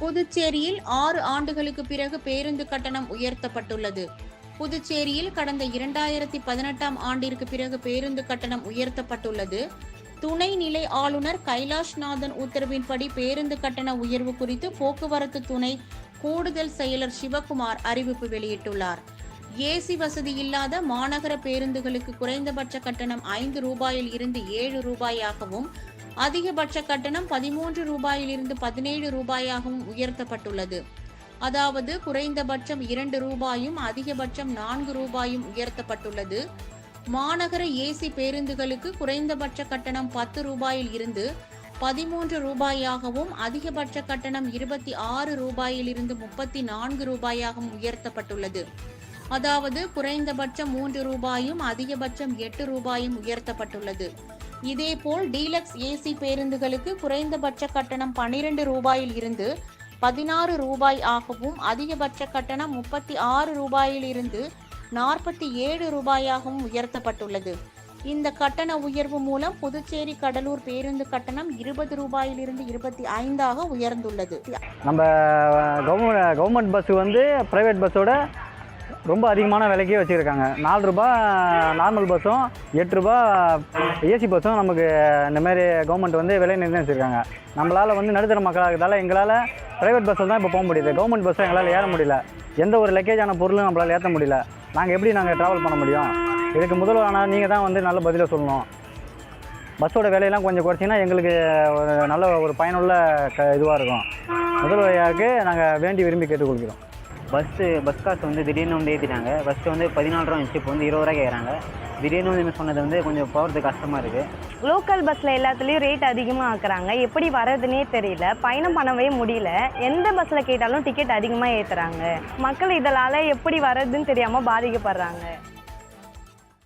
புதுச்சேரியில் ஆறு ஆண்டுகளுக்கு பிறகு பேருந்து கட்டணம் உயர்த்தப்பட்டுள்ளது. புதுச்சேரியில் கடந்த இரண்டாயிரத்தி பதினெட்டாம் ஆண்டிற்கு பிறகு பேருந்து கட்டணம் உயர்த்தப்பட்டுள்ளது. துணைநிலை ஆளுநர் கைலாஷ்நாதன் உத்தரவின்படி பேருந்து கட்டண உயர்வு குறித்து போக்குவரத்து துணை கூடுதல் செயலர் சிவகுமார் அறிவிப்பு வெளியிட்டுள்ளார். ஏசி வசதி இல்லாத மாநகர பேருந்துகளுக்கு குறைந்தபட்ச கட்டணம் ஐந்து ரூபாயில் இருந்து ஏழு ரூபாயாகவும் அதிகபட்ச கட்டணம் பதிமூன்று ரூபாயிலிருந்து பதினேழு ரூபாயாகவும் உயர்த்தப்பட்டுள்ளது. அதாவது குறைந்தபட்சம் இரண்டு ரூபாயும் அதிகபட்சம் நான்கு ரூபாயும் உயர்த்தப்பட்டுள்ளது. மாநகர ஏசி பேருந்துகளுக்கு குறைந்தபட்ச கட்டணம் பத்து ரூபாயில் இருந்து பதிமூன்று ரூபாயாகவும் அதிகபட்ச கட்டணம் இருபத்தி ஆறு ரூபாயிலிருந்து முப்பத்தி நான்கு ரூபாயாகவும் உயர்த்தப்பட்டுள்ளது. அதாவது குறைந்தபட்சம் மூன்று ரூபாயும் அதிகபட்சம் எட்டு ரூபாயும் உயர்த்தப்பட்டுள்ளது. இதேபோல் டீலக்ஸ் ஏசி பேருந்துகளுக்கு குறைந்தபட்ச கட்டணம் பனிரெண்டு ரூபாயில் இருந்து பதினாறு ரூபாய் ஆகவும் அதிகபட்ச கட்டணம் முப்பத்தி ஆறு ரூபாயில் இருந்து நாற்பத்தி ஏழு ரூபாயாகவும் உயர்த்தப்பட்டுள்ளது. இந்த கட்டண உயர்வு மூலம் புதுச்சேரி கடலூர் பேருந்து கட்டணம் இருபது ரூபாயிலிருந்து இருபத்தி ஐந்தாக உயர்ந்துள்ளது. நம்ம கவர்மெண்ட் கவர்மெண்ட் வந்து பிரைவேட் பஸ்ஸோட ரொம்ப அதிகமான விலைக்கே வச்சுருக்காங்க. நாலு ரூபா நார்மல் பஸ்ஸும் எட்டு ரூபா ஏசி பஸ்ஸும் நமக்கு இந்த மாதிரி கவர்மெண்ட் வந்து விலை நிர்ணயிச்சிருக்காங்க நம்மளால் வந்து நடுத்தர மக்களாக இருக்கிறதால எங்களால் ப்ரைவேட் பஸ்ஸில் தான் இப்போ போக முடியுது. கவர்மெண்ட் பஸ்ஸை எங்களால் ஏற முடியல. எந்த ஒரு லக்கேஜான பொருளும் நம்மளால் ஏற்ற முடியல. நாங்கள் எப்படி நாங்கள் ட்ராவல் பண்ண முடியும்? இதுக்கு முதல்வரானால் நீங்கள் தான் வந்து நல்ல பதிலை சொல்லணும். பஸ்ஸோட விலையெல்லாம் கொஞ்சம் குறைச்சிங்கன்னா எங்களுக்கு ஒரு நல்ல ஒரு பயனுள்ள க இதுவாக இருக்கும். முதல்வரையாருக்கு நாங்கள் வேண்டி விரும்பி கேட்டுக்கொள்கிறோம். பஸ்ஸு பஸ் காசு வந்து திடீர்னு வந்து ஏற்றிட்டாங்க ஃபஸ்ட்டு வந்து பதினாலு ரூபா இருந்துச்சு. இப்போ வந்து இருபது ரூபா கேட்குறாங்க திடீர்னு வந்து சொன்னது வந்து கொஞ்சம் போகிறது கஷ்டமாக இருக்குது லோக்கல் பஸ்ஸில் எல்லாத்துலேயும் ரேட் அதிகமாக ஆக்குறாங்க எப்படி வர்றதுனே தெரியல. பயணம் பண்ணவே முடியல. எந்த பஸ்ஸில் கேட்டாலும் டிக்கெட் அதிகமாக ஏற்றுறாங்க மக்கள் இதனால் எப்படி வர்றதுன்னு தெரியாமல் பாதிக்கப்படுறாங்க.